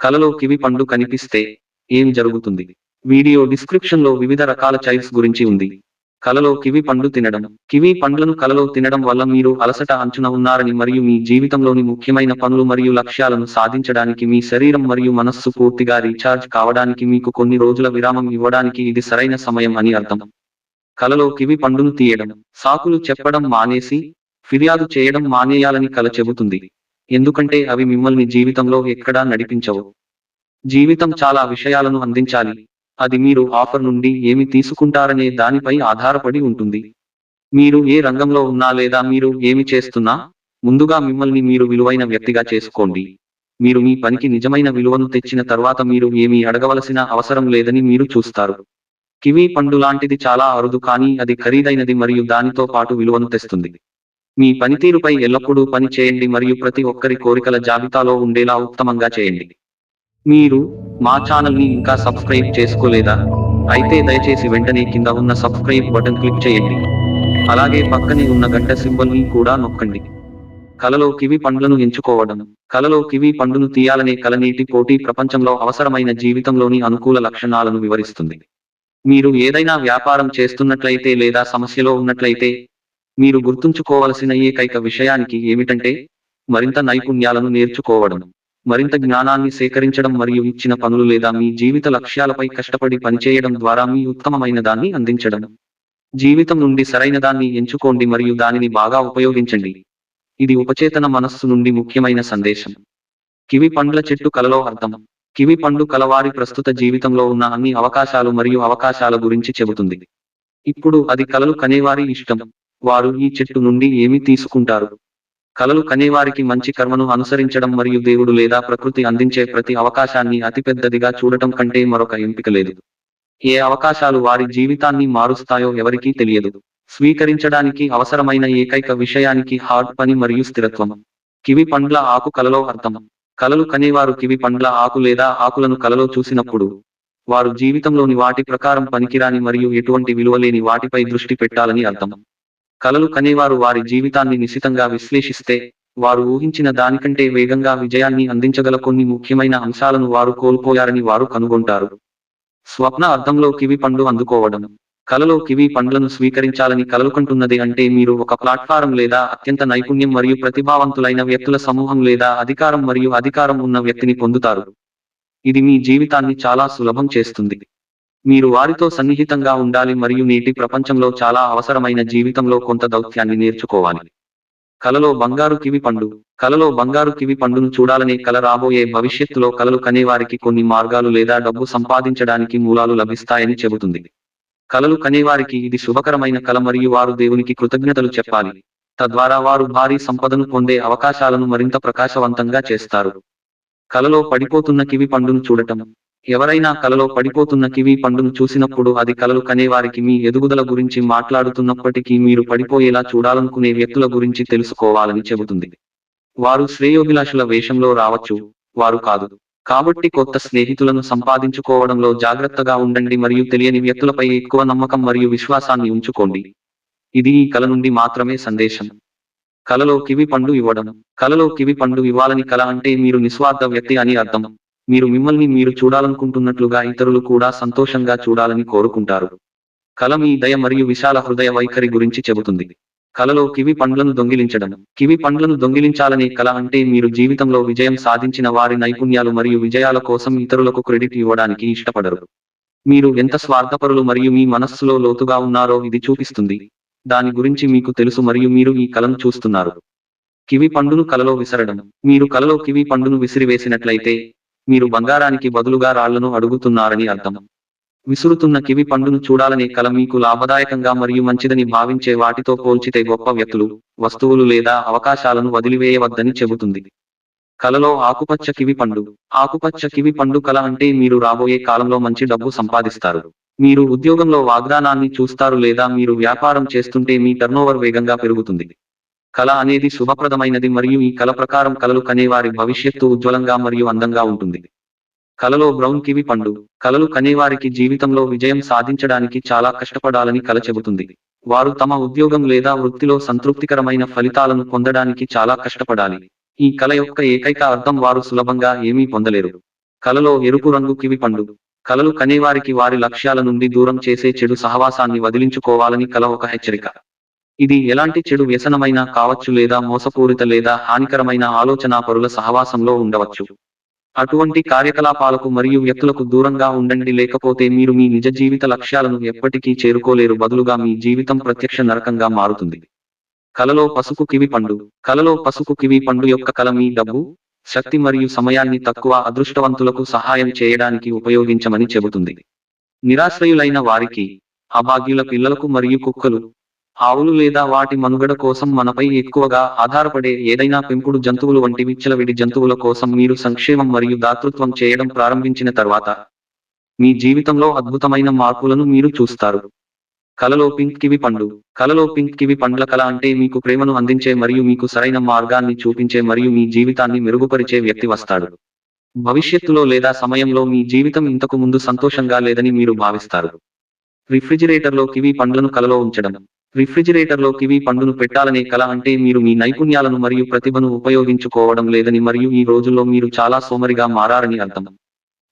కలలో కివి పండు కనిపిస్తే ఏం జరుగుతుంది? వీడియో డిస్క్రిప్షన్లో వివిధ రకాల చైల్స్ గురించి ఉంది. కలలో కివి పండు తినడం కివి పండ్లను కలలో తినడం వల్ల మీరు అలసట అంచున ఉన్నారని మరియు మీ జీవితంలోని ముఖ్యమైన పనులు మరియు లక్ష్యాలను సాధించడానికి మీ శరీరం మరియు మనస్సు పూర్తిగా రీఛార్జ్ కావడానికి మీకు కొన్ని రోజుల విరామం ఇవ్వడానికి ఇది సరైన సమయం అని అర్థం. కలలో కివి పండును తీయడం సాకులు చెప్పడం మానేసి ఫిర్యాదు చేయడం మానేయాలని కల చెబుతుంది. ఎందుకంటే అవి మిమ్మల్ని జీవితంలో ఎక్కడా నడిపించవు. జీవితం చాలా విషయాలను అందించాలి. అది మీరు ఆఫర్ నుండి ఏమి తీసుకుంటారనే దానిపై ఆధారపడి ఉంటుంది. మీరు ఏ రంగంలో ఉన్నా లేదా మీరు ఏమి చేస్తున్నా ముందుగా మిమ్మల్ని మీరు విలువైన వ్యక్తిగా చేసుకోండి. మీరు మీ పనికి నిజమైన విలువను తెచ్చిన తర్వాత మీరు ఏమీ అడగవలసిన అవసరం లేదని మీరు చూస్తారు. కివీ పండు లాంటిది చాలా అరుదు కానీ అది ఖరీదైనది మరియు దానితో పాటు విలువను తెస్తుంది. మీ పనితీరుపై ఎల్లప్పుడూ పని చేయండి మరియు ప్రతి ఒక్కరి కోరికల జాబితాలో ఉండేలా ఉత్తమంగా చేయండి. మీరు మా ఛానల్ని ఇంకా సబ్స్క్రైబ్ చేసుకోలేదా? అయితే దయచేసి వెంటనే కింద ఉన్న సబ్స్క్రైబ్ బటన్ క్లిక్ చేయండి. అలాగే పక్కనే ఉన్న గంట సింబల్ని కూడా నొక్కండి. కలలో కివి పండ్లను ఎంచుకోవడం. కలలో కివి పండును తీయాలనే కలనేటి పోటీ ప్రపంచంలో అవసరమైన జీవితంలోని అనుకూల లక్షణాలను వివరిస్తుంది. మీరు ఏదైనా వ్యాపారం చేస్తున్నట్లయితే లేదా సమస్యలో ఉన్నట్లయితే మీరు గుర్తుంచుకోవలసిన ఏకైక విషయానికి ఏమిటంటే మరింత నైపుణ్యాలను నేర్చుకోవడం మరింత జ్ఞానాన్ని సేకరించడం మరియు ఇచ్చిన పనులు లేదా మీ జీవిత లక్ష్యాలపై కష్టపడి పనిచేయడం ద్వారా మీ ఉత్తమమైన దాన్ని అందించడం. జీవితం నుండి సరైన దాన్ని ఎంచుకోండి మరియు దానిని బాగా ఉపయోగించండి. ఇది ఉపచేతన మనస్సు నుండి ముఖ్యమైన సందేశం. కివి పండ్ల చెట్టు కలలో అర్థం. కివి పండు కలవారి ప్రస్తుత జీవితంలో ఉన్న అన్ని అవకాశాలు మరియు అవకాశాల గురించి చెబుతుంది. ఇప్పుడు అది కలలు కనేవారి ఇష్టం. వారు ఈ చెట్టు నుండి ఏమి తీసుకుంటారు? కలలు కనేవారికి మంచి కర్మను అనుసరించడం మరియు దేవుడు లేదా ప్రకృతి అందించే ప్రతి అవకాశాన్ని అతిపెద్దదిగా చూడటం కంటే మరొక ఎంపిక లేదు. ఏ అవకాశాలు వారి జీవితాన్ని మారుస్తాయో ఎవరికీ తెలియదు. స్వీకరించడానికి అవసరమైన ఏకైక విషయానికి హార్డ్ పని మరియు స్థిరత్వం. కివి పండ్ల ఆకు కలలో అర్థం. కలలు కనేవారు కివి పండ్ల ఆకు లేదా ఆకులను కలలో చూసినప్పుడు వారు జీవితంలోని వాటి ప్రకారం పనికిరాని మరియు ఎటువంటి విలువలేని వాటిపై దృష్టి పెట్టాలని అర్థం. కలలు కనేవారు వారి జీవితాన్ని నిశితంగా విశ్లేషిస్తే వారు ఊహించిన దానికంటే వేగంగా విజయాన్ని అందించగల కొన్ని ముఖ్యమైన అంశాలను వారు కోల్పోయారని వారు కనుగొంటారు. స్వప్న అర్థంలో కివి పండు అందుకోవడం. కలలో కివి పండ్లను స్వీకరించాలని కలలుకుంటున్నది అంటే మీరు ఒక ప్లాట్ఫారం లేదా అత్యంత నైపుణ్యం మరియు ప్రతిభావంతులైన వ్యక్తుల సమూహం లేదా అధికారం మరియు అధికారం ఉన్న వ్యక్తిని పొందుతారు. ఇది మీ జీవితాన్ని చాలా సులభం చేస్తుంది. మీరు వారితో సన్నిహితంగా ఉండాలి మరియు నేటి ప్రపంచంలో చాలా అవసరమైన జీవితంలో కొంత దౌత్యాన్ని నేర్చుకోవాలి. కలలో బంగారు కివి పండు కలలో బంగారు కివి పండును చూడాలనే కల రాబోయే భవిష్యత్తులో కలలు కనేవారికి కొన్ని మార్గాలు లేదా డబ్బు సంపాదించడానికి మూలాలు లభిస్తాయని చెబుతుంది. కలలు కనేవారికి ఇది శుభకరమైన కల మరియు వారు దేవునికి కృతజ్ఞతలు చెప్పాలి. తద్వారా వారు భారీ సంపదను పొందే అవకాశాలను మరింత ప్రకాశవంతంగా చేస్తారు. కలలో పడిపోతున్న కివి పండును చూడటం ఎవరైనా కలలో పడిపోతున్న కివి పండును చూసినప్పుడు అది కలలు కనేవారికి మీ ఎదుగుదల గురించి మాట్లాడుతున్నప్పటికీ మీరు పడిపోయేలా చూడాలనుకునే వ్యక్తుల గురించి తెలుసుకోవాలని చెబుతుంది. వారు శ్రేయోభిలాషుల వేషంలో రావచ్చు వారు కాదు. కాబట్టి కొత్త స్నేహితులను సంపాదించుకోవడంలో జాగ్రత్తగా ఉండండి మరియు తెలియని వ్యక్తులపై ఎక్కువ నమ్మకం మరియు విశ్వాసాన్ని ఉంచుకోండి. ఇది ఈ కల నుండి మాత్రమే సందేశం. కలలో కివి పండు ఇవ్వడం. కలలో కివి పండు ఇవ్వాలని కల అంటే మీరు నిస్వార్థ వ్యక్తి అని అర్థం. మీరు మిమ్మల్ని మీరు చూడాలనుకుంటున్నట్లుగా ఇతరులు కూడా సంతోషంగా చూడాలని కోరుకుంటారు. కల మీ దయ మరియు విశాల హృదయ వైఖరి గురించి చెబుతుంది. కలలో కివి పండ్లను దొంగిలించడం. కివి పండ్లను దొంగిలించాలనే కల అంటే మీరు జీవితంలో విజయం సాధించిన వారి నైపుణ్యాలు మరియు విజయాల కోసం ఇతరులకు క్రెడిట్ ఇవ్వడానికి ఇష్టపడరు. మీరు ఎంత స్వార్థపరులు మరియు మీ మనస్సులో లోతుగా ఉన్నారో ఇది చూపిస్తుంది. దాని గురించి మీకు తెలుసు మరియు మీరు ఈ కలను చూస్తున్నారు. కివి పండును కలలో విసరడం. మీరు కలలో కివి పండును విసిరివేసినట్లయితే మీరు బంగారానికి బదులుగా రాళ్ళను అడుగుతున్నారని అర్థం. విసురుతున్న కివి పండును చూడాలనే కల మీకు లాభదాయకంగా మరియు మంచిదని భావించే వాటితో పోల్చితే గొప్ప వ్యక్తులు వస్తువులు లేదా అవకాశాలను వదిలివేయవద్దని చెబుతుంది. కలలో ఆకుపచ్చ కివి పండు. ఆకుపచ్చ కివి పండు కల అంటే మీరు రాబోయే కాలంలో మంచి డబ్బు సంపాదిస్తారు. మీరు ఉద్యోగంలో వాగ్దానాన్ని చూస్తారు లేదా మీరు వ్యాపారం చేస్తుంటే మీ టర్నోవర్ వేగంగా పెరుగుతుంది. కళ అనేది శుభప్రదమైనది మరియు ఈ కళ ప్రకారం కలలు కనేవారి భవిష్యత్తు ఉజ్వలంగా మరియు అందంగా ఉంటుంది. కలలో బ్రౌన్ కివి పండు కలలు కనేవారికి జీవితంలో విజయం సాధించడానికి చాలా కష్టపడాలని కల చెబుతుంది. వారు తమ ఉద్యోగం లేదా వృత్తిలో సంతృప్తికరమైన ఫలితాలను పొందడానికి చాలా కష్టపడాలి. ఈ కల యొక్క ఏకైక అర్థం వారు సులభంగా ఏమీ పొందలేరు. కలలో ఎరుపు రంగు కివి పండు కలలు కనేవారికి వారి లక్ష్యాల నుండి దూరం చేసే చెడు సహవాసాన్ని వదిలించుకోవాలని కల ఒక హెచ్చరిక. ఇది ఎలాంటి చెడు వ్యసనమైనా కావచ్చు లేదా మోసపూరిత లేదా హానికరమైన ఆలోచన పరుల సహవాసంలో ఉండవచ్చు. అటువంటి కార్యకలాపాలకు మరియు వ్యక్తులకు దూరంగా ఉండండి లేకపోతే మీరు మీ నిజ జీవిత లక్ష్యాలను ఎప్పటికీ చేరుకోలేరు బదులుగా మీ జీవితం ప్రత్యక్ష నరకంగా మారుతుంది. కలలో పసుపు కివి పండు. కలలో పసుపు కివి పండు యొక్క కల మీ డబ్బు శక్తి మరియు సమయాన్ని తక్కువ అదృష్టవంతులకు సహాయం చేయడానికి ఉపయోగించమని చెబుతుంది. నిరాశ్రయులైన వారికి అభాగ్యుల పిల్లలకు మరియు కుక్కలు ఆవులు లేదా వాటి మనుగడ కోసం మనపై ఎక్కువగా ఆధారపడే ఏదైనా పెంపుడు జంతువులు వంటి విచ్చలవిడి జంతువుల కోసం మీరు సంక్షేమం మరియు దాతృత్వం చేయడం ప్రారంభించిన తర్వాత మీ జీవితంలో అద్భుతమైన మార్పులను మీరు చూస్తారు. కలలో పింక్ కివి పండు. కలలో పింక్ కివి పండ్ల కళ అంటే మీకు ప్రేమను అందించే మరియు మీకు సరైన మార్గాన్ని చూపించే మరియు మీ జీవితాన్ని మెరుగుపరిచే వ్యక్తి వస్తాడు. భవిష్యత్తులో లేదా సమయంలో మీ జీవితం ఇంతకు ముందు సంతోషంగా లేదని మీరు భావిస్తారు. రిఫ్రిజిరేటర్లో కివి పండ్లను కలలో ఉంచడం. రిఫ్రిజిరేటర్లో కివి పండును పెట్టాలనే కల అంటే మీరు మీ నైపుణ్యాలను మరియు ప్రతిభను ఉపయోగించుకోవడం లేదని మరియు ఈ రోజుల్లో మీరు చాలా సోమరిగా మారారని అర్థం.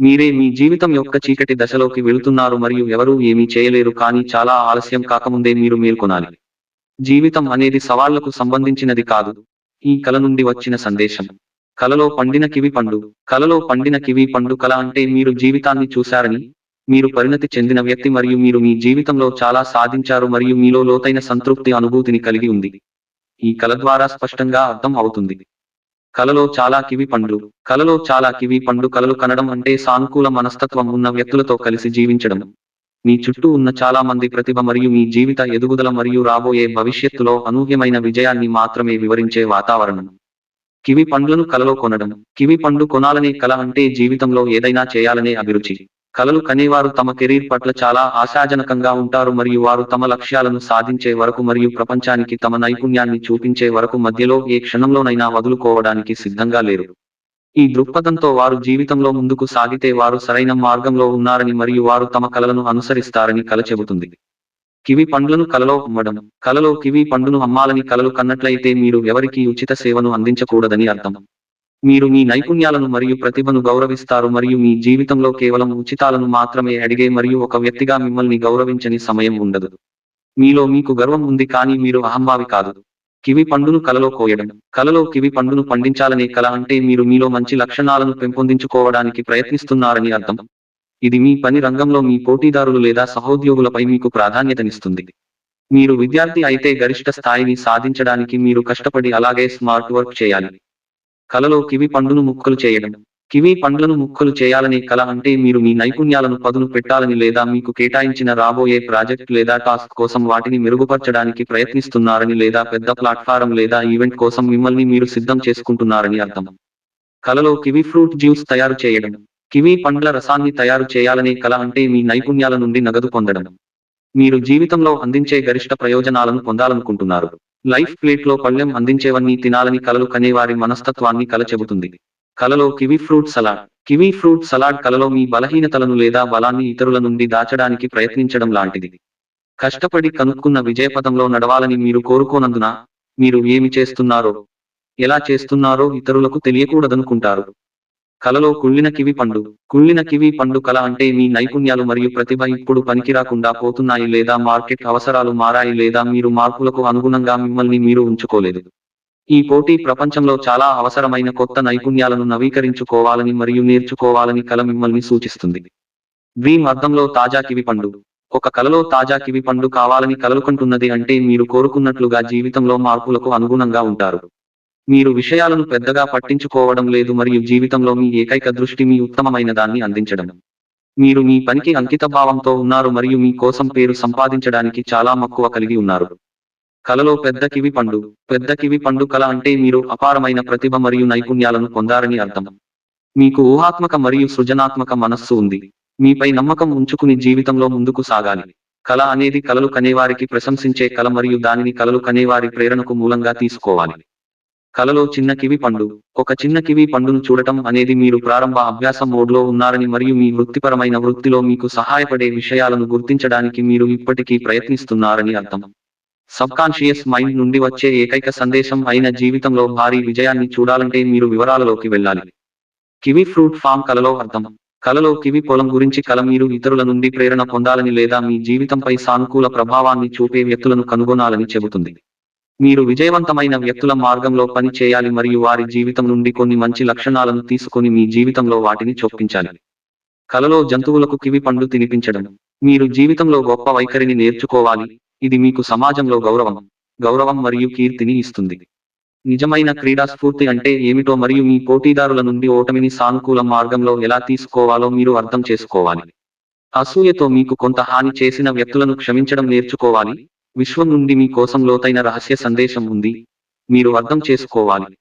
మీరే మీ జీవితం యొక్క చీకటి దశలోకి వెళుతున్నారు మరియు ఎవరూ ఏమీ చేయలేరు కానీ చాలా ఆలస్యం కాకముందే మీరు మేల్కొనాలి. జీవితం అనేది సవాళ్ళకు సంబంధించినది కాదు. ఈ కల నుండి వచ్చిన సందేశం. కలలో పండిన కివి పండు. కలలో పండిన కివి పండు కల అంటే మీరు జీవితాన్ని చూశారని మీరు పరిణతి చెందిన వ్యక్తి మరియు మీరు మీ జీవితంలో చాలా సాధించారు మరియు మీలో లోతైన సంతృప్తి అనుభూతిని కలిగి ఉంది. ఈ కల ద్వారా స్పష్టంగా అర్థం అవుతుంది. కలలో చాలా కివి పండ్లు కలలో చాలా కివి పండు కలలు కనడం అంటే సానుకూల మనస్తత్వం ఉన్న వ్యక్తులతో కలిసి జీవించడం. మీ చుట్టూ ఉన్న చాలా మంది ప్రతిభ మరియు మీ జీవిత ఎదుగుదల మరియు రాబోయే భవిష్యత్తులో అనూహ్యమైన విజయాన్ని మాత్రమే వివరించే వాతావరణం. కివి పండ్లను కలలో కొనడం కివి పండు కొనాలనే కల అంటే జీవితంలో ఏదైనా చేయాలనే అభిరుచి. కలలు కనేవారు తమ కెరీర్ పట్ల చాలా ఆశాజనకంగా ఉంటారు మరియు వారు తమ లక్ష్యాలను సాధించే వరకు మరియు ప్రపంచానికి తమ నైపుణ్యాన్ని చూపించే వరకు మధ్యలో ఏ క్షణంలోనైనా వదులుకోవడానికి సిద్ధంగా లేరు. ఈ దృక్పథంతో వారు జీవితంలో ముందుకు సాగితే వారు సరైన మార్గంలో ఉన్నారని మరియు వారు తమ కలలను అనుసరిస్తారని కల చెబుతుంది. కివి పండ్లను కలలో అమ్మడం. కలలో కివి పండును అమ్మాలని కలలు కన్నట్లయితే మీరు ఎవరికీ ఉచిత సేవను అందించకూడదని అర్థం. మీరు మీ నైపుణ్యాలను మరియు ప్రతిభను గౌరవిస్తారు మరియు మీ జీవితంలో కేవలం ఉచితాలను మాత్రమే అడిగే మరియు ఒక వ్యక్తిగా మిమ్మల్ని గౌరవించని సమయం ఉండదు. మీలో మీకు గర్వం ఉంది కానీ మీరు అహంభావి కాదు. కివి పండును కలలో కోయడం. కలలో కివి పండును పండించాలనే కల అంటే మీరు మీలో మంచి లక్షణాలను పెంపొందించుకోవడానికి ప్రయత్నిస్తున్నారని అర్థం. ఇది మీ పని రంగంలో మీ పోటీదారులు లేదా సహోద్యోగులపై మీకు ప్రాధాన్యతనిస్తుంది. మీరు విద్యార్థి అయితే గరిష్ట స్థాయిని సాధించడానికి మీరు కష్టపడి అలాగే స్మార్ట్ వర్క్ చేయాలి. కలలో కివి పండును ముక్కలు చేయడం. కివి పండ్లను ముక్కలు చేయాలనే కళ అంటే మీరు మీ నైపుణ్యాలను పదును పెట్టాలని లేదా మీకు కేటాయించిన రాబోయే ప్రాజెక్ట్ లేదా టాస్క్ కోసం వాటిని మెరుగుపరచడానికి ప్రయత్నిస్తున్నారని లేదా పెద్ద ప్లాట్ఫారం లేదా ఈవెంట్ కోసం మిమ్మల్ని మీరు సిద్ధం చేసుకుంటున్నారని అర్థం. కలలో కివి ఫ్రూట్ జ్యూస్ తయారు చేయడం. కివి పండ్ల రసాన్ని తయారు చేయాలనే కళ అంటే మీ నైపుణ్యాల నుండి నగదు పొందడం. మీరు జీవితంలో అందించే గరిష్ట ప్రయోజనాలను పొందాలనుకుంటున్నారు. లైఫ్ ప్లేట్లో పళ్ళెం అందించేవన్నీ తినాలని కలలు కనేవారి మనస్తత్వాన్ని కల చెబుతుంది కలలో kiwi fruit salad. Kiwi fruit salad కలలో మీ బలహీనతలను లేదా బలాన్ని ఇతరుల నుండి దాచడానికి ప్రయత్నించడం లాంటిది. కష్టపడి కనుక్కున్న విజయపథంలో నడవాలని మీరు కోరుకోనందున మీరు ఏమి చేస్తున్నారో ఎలా చేస్తున్నారో ఇతరులకు తెలియకూడదనుకుంటారు. కలలో కుళ్ళిన కివి పండు. కుళ్ళిన కివి పండు కల అంటే మీ నైపుణ్యాలు మరియు ప్రతిభ ఇప్పుడు పనికిరాకుండా పోతున్నాయి లేదా మార్కెట్ అవసరాలు మారాయి లేదా మీరు మార్పులకు అనుగుణంగా మిమ్మల్ని మీరు ఉంచుకోలేదు. ఈ పోటీ ప్రపంచంలో చాలా అవసరమైన కొత్త నైపుణ్యాలను నవీకరించుకోవాలని మరియు నేర్చుకోవాలని కల మిమ్మల్ని సూచిస్తుంది. డ్రీమ్ అర్థంలో తాజా కివి పండు. ఒక కలలో తాజా కివి పండు కావాలని కలలుకుంటున్నది అంటే మీరు కోరుకున్నట్లుగా జీవితంలో మార్పులకు అనుగుణంగా ఉంటారు. మీరు విషయాలను పెద్దగా పట్టించుకోవడం లేదు మరియు జీవితంలో మీ ఏకైక దృష్టి మీ ఉత్తమమైన దాన్ని అందించడం. మీరు మీ పనికి అంకితభావంతో ఉన్నారు మరియు మీ కోసం పేరు సంపాదించడానికి చాలా మక్కువ కలిగి ఉన్నారు. కలలో పెద్ద కివి పండు పెద్ద కివి పండు కళ అంటే మీరు అపారమైన ప్రతిభ మరియు నైపుణ్యాలను పొందారని అర్థం. మీకు ఊహాత్మక మరియు సృజనాత్మక మనస్సు ఉంది. మీపై నమ్మకం ఉంచుకుని జీవితంలో ముందుకు సాగాలి. కళ అనేది కలలు కనేవారికి ప్రశంసించే కళ మరియు దానిని కలలు కనేవారి ప్రేరణకు మూలంగా తీసుకోవాలి. కలలో చిన్న కివి పండు. ఒక చిన్న కివి పండును చూడటం అనేది మీరు ప్రారంభ అభ్యాసం మోడ్లో ఉన్నారని మరియు మీ వృత్తిపరమైన వృత్తిలో మీకు సహాయపడే విషయాలను గుర్తించడానికి మీరు ఇప్పటికీ ప్రయత్నిస్తున్నారని అర్థం. సబ్కాన్షియస్ మైండ్ నుండి వచ్చే ఏకైక సందేశం అయిన జీవితంలో భారీ విజయాన్ని చూడాలంటే మీరు వివరాలలోకి వెళ్ళాలి. కివి ఫ్రూట్ ఫామ్ కలలో అర్థం. కలలో కివి పొలం గురించి కల మీరు ఇతరుల నుండి ప్రేరణ పొందాలని లేదా మీ జీవితంపై సానుకూల ప్రభావాన్ని చూపే వ్యక్తులను కనుగొనాలని చెబుతుంది. మీరు విజయవంతమైన వ్యక్తుల మార్గంలో పని చేయాలి మరియు వారి జీవితం నుండి కొన్ని మంచి లక్షణాలను తీసుకొని మీ జీవితంలో వాటిని చొప్పించాలి. కలలో జంతువులకు కివి పండు తినిపించడం. మీరు జీవితంలో గొప్ప వైఖరిని నేర్చుకోవాలి. ఇది మీకు సమాజంలో గౌరవం గౌరవం మరియు కీర్తిని ఇస్తుంది. నిజమైన క్రీడా స్ఫూర్తి అంటే ఏమిటో మరియు మీ పోటీదారుల నుండి ఓటమిని సానుకూల మార్గంలో ఎలా తీసుకోవాలో మీరు అర్థం చేసుకోవాలి. అసూయతో మీకు కొంత హాని చేసిన వ్యక్తులను క్షమించడం నేర్చుకోవాలి. విశ్వం నుండి మీ కోసం లోతైన రహస్య సందేశం ఉంది. మీరు అర్థం చేసుకోవాలి.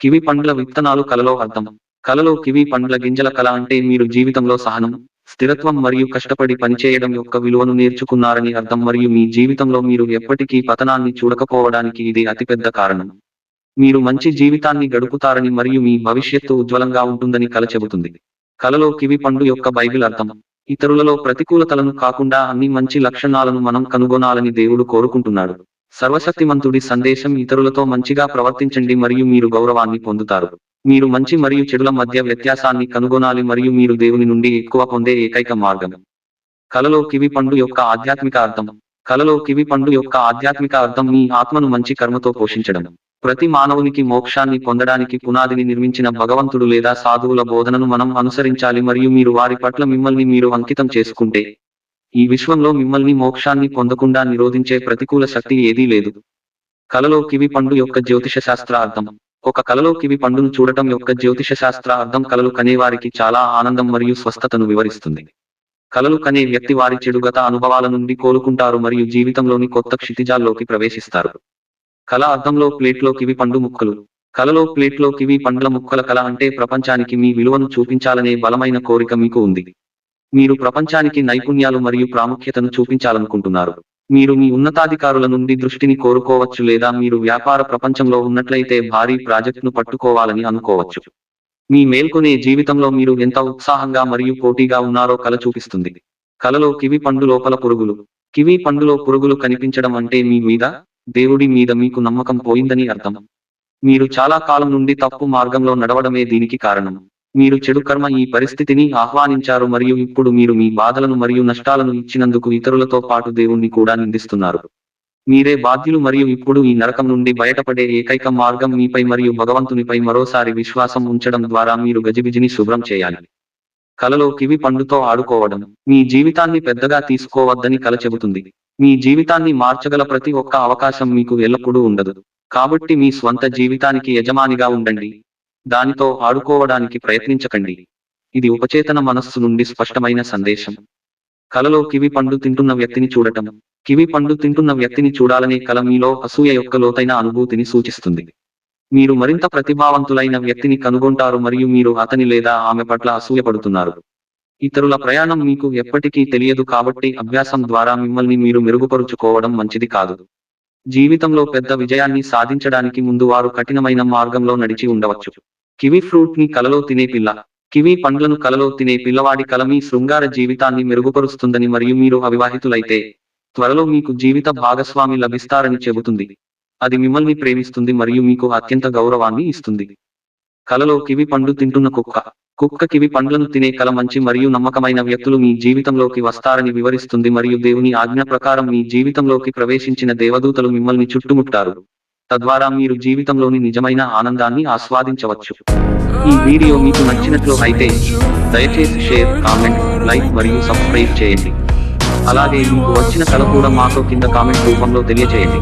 కివి పండ్ల విత్తనాలు కలలో అర్థం. కలలో కివి పండ్ల గింజల కళ అంటే మీరు జీవితంలో సహనం స్థిరత్వం మరియు కష్టపడి పనిచేయడం యొక్క విలువను నేర్చుకున్నారని అర్థం మరియు మీ జీవితంలో మీరు ఎప్పటికీ పతనాన్ని చూడకపోవడానికి ఇది అతిపెద్ద కారణం. మీరు మంచి జీవితాన్ని గడుపుతారని మరియు మీ భవిష్యత్తు ఉజ్వలంగా ఉంటుందని కల చెబుతుంది. కలలో కివి పండు యొక్క బైబిల్ అర్థం. ఇతరులలో ప్రతికూలతలను కాకుండా అన్ని మంచి లక్షణాలను మనం కనుగొనాలని దేవుడు కోరుకుంటున్నాడు. సర్వశక్తిమంతుడి సందేశం ఇతరులతో మంచిగా ప్రవర్తించండి మరియు మీరు గౌరవాన్ని పొందుతారు. మీరు మంచి మరియు చెడుల మధ్య వ్యత్యాసాన్ని కనుగొనాలి మరియు మీరు దేవుని నుండి ఎక్కువ పొందే ఏకైక మార్గం. కలలో కివి పండు యొక్క ఆధ్యాత్మిక అర్థం. కలలో కివి పండు యొక్క ఆధ్యాత్మిక అర్థం మీ ఆత్మను మంచి కర్మతో పోషించడం. ప్రతి మానవునికి మోక్షాన్ని పొందడానికి పునాదిని నిర్మించిన భగవంతుడు లేదా సాధువుల బోధనను మనం అనుసరించాలి మరియు మీరు వారి పట్ల మిమ్మల్ని మీరు అంకితం చేసుకుంటే ఈ విశ్వంలో మిమ్మల్ని మోక్షాన్ని పొందకుండా నిరోధించే ప్రతికూల శక్తి ఏదీ లేదు. కలలో కివి పండు యొక్క జ్యోతిష శాస్త్ర అర్థం. ఒక కలలో కివి పండును చూడటం యొక్క జ్యోతిష శాస్త్ర అర్థం కలలు కనేవారికి చాలా ఆనందం మరియు స్వస్థతను వివరిస్తుంది. కలలు కనే వ్యక్తి వారి చెడుగత అనుభవాల నుండి కోలుకుంటారు మరియు జీవితంలోని కొత్త క్షితిజాల్లోకి ప్రవేశిస్తారు. కళ అర్థంలో ప్లేట్లో కివి పండు ముక్కలు. కలలో ప్లేట్లో కివి పండ్ల ముక్కల కళ అంటే ప్రపంచానికి మీ విలువను చూపించాలనే బలమైన కోరిక మీకు ఉంది. మీరు ప్రపంచానికి నైపుణ్యాలు మరియు ప్రాముఖ్యతను చూపించాలనుకుంటున్నారు. మీరు మీ ఉన్నతాధికారుల నుండి దృష్టిని కోరుకోవచ్చు లేదా మీరు వ్యాపార ప్రపంచంలో ఉన్నట్లయితే భారీ ప్రాజెక్టును పట్టుకోవాలని అనుకోవచ్చు. మీ మేల్కొనే జీవితంలో మీరు ఎంత ఉత్సాహంగా మరియు పోటీగా ఉన్నారో కళ చూపిస్తుంది. కలలో కివి పండు లోపల పురుగులు. కివి పండులో పురుగులు కనిపించడం అంటే మీ మీద దేవుడి మీద మీకు నమ్మకం పోయిందని అర్థం. మీరు చాలా కాలం నుండి తప్పు మార్గంలో నడవడమే దీనికి కారణం. మీరు చెడు కర్మ ఈ పరిస్థితిని ఆహ్వానించారు మరియు ఇప్పుడు మీరు మీ బాధలను మరియు నష్టాలను ఇచ్చినందుకు ఇతరులతో పాటు దేవుణ్ణి కూడా నిందిస్తున్నారు. మీరే బాధ్యులు మరియు ఇప్పుడు ఈ నరకం నుండి బయటపడే ఏకైక మార్గం మీపై మరియు భగవంతునిపై మరోసారి విశ్వాసం ఉంచడం ద్వారా మీరు గజిబిజిని శుభ్రం చేయాలి. కలలో కివి పండుతో ఆడుకోవడం మీ జీవితాన్ని పెద్దగా తీసుకోవద్దని కల చెబుతుంది. మీ జీవితాన్ని మార్చగల ప్రతి ఒక్క అవకాశం మీకు ఎల్లప్పుడూ ఉండదు. కాబట్టి మీ స్వంత జీవితానికి యజమానిగా ఉండండి. దానితో ఆడుకోవడానికి ప్రయత్నించకండి. ఇది ఉపచేతన మనస్సు నుండి స్పష్టమైన సందేశం. కలలో కివి పండు తింటున్న వ్యక్తిని చూడటం. కివి పండు తింటున్న వ్యక్తిని చూడాలనే కల మీలో అసూయ యొక్క లోతైన అనుభూతిని సూచిస్తుంది. మీరు మరింత ప్రతిభావంతులైన వ్యక్తిని కనుగొంటారు మరియు మీరు అతని లేదా ఆమె పట్ల అసూయపడుతున్నారు. ఇతరుల ప్రయాణం మీకు ఎప్పటికీ తెలియదు కాబట్టి అభ్యాసం ద్వారా మిమ్మల్ని మీరు మెరుగుపరుచుకోవడం మంచిది కాదు. జీవితంలో పెద్ద విజయాన్ని సాధించడానికి ముందు వారు కఠినమైన మార్గంలో నడిచి ఉండవచ్చు. కివి ఫ్రూట్ని కలలో తినే పిల్ల కివి పండ్లను కలలో తినే పిల్లవాడి కల మీ శృంగార జీవితాన్ని మెరుగుపరుస్తుందని మరియు మీరు అవివాహితులైతే త్వరలో మీకు జీవిత భాగస్వామి లభిస్తారని చెబుతుంది. అది మిమ్మల్ని ప్రేమిస్తుంది మరియు మీకు అత్యంత గౌరవాన్ని ఇస్తుంది. కలలో కివి పండు తింటున్న కుక్క కుక్క కివి పండ్లను తినే కల మంచి మరియు నమ్మకమైన వ్యక్తులు మీ జీవితంలోకి వస్తారని వివరిస్తుంది మరియు దేవుని ఆజ్ఞ ప్రకారం మీ జీవితంలోకి ప్రవేశించిన దేవదూతలు మిమ్మల్ని చుట్టుముట్టారు. తద్వారా మీరు జీవితంలోని నిజమైన ఆనందాన్ని ఆస్వాదించవచ్చు. ఈ వీడియో మీకు నచ్చినట్లు అయితే దయచేసి షేర్ కామెంట్ లైక్ మరియు సబ్స్క్రైబ్ చేయండి. అలాగే మీకు వచ్చిన కళ కూడా మాతో కింద కామెంట్ రూపంలో తెలియచేయండి.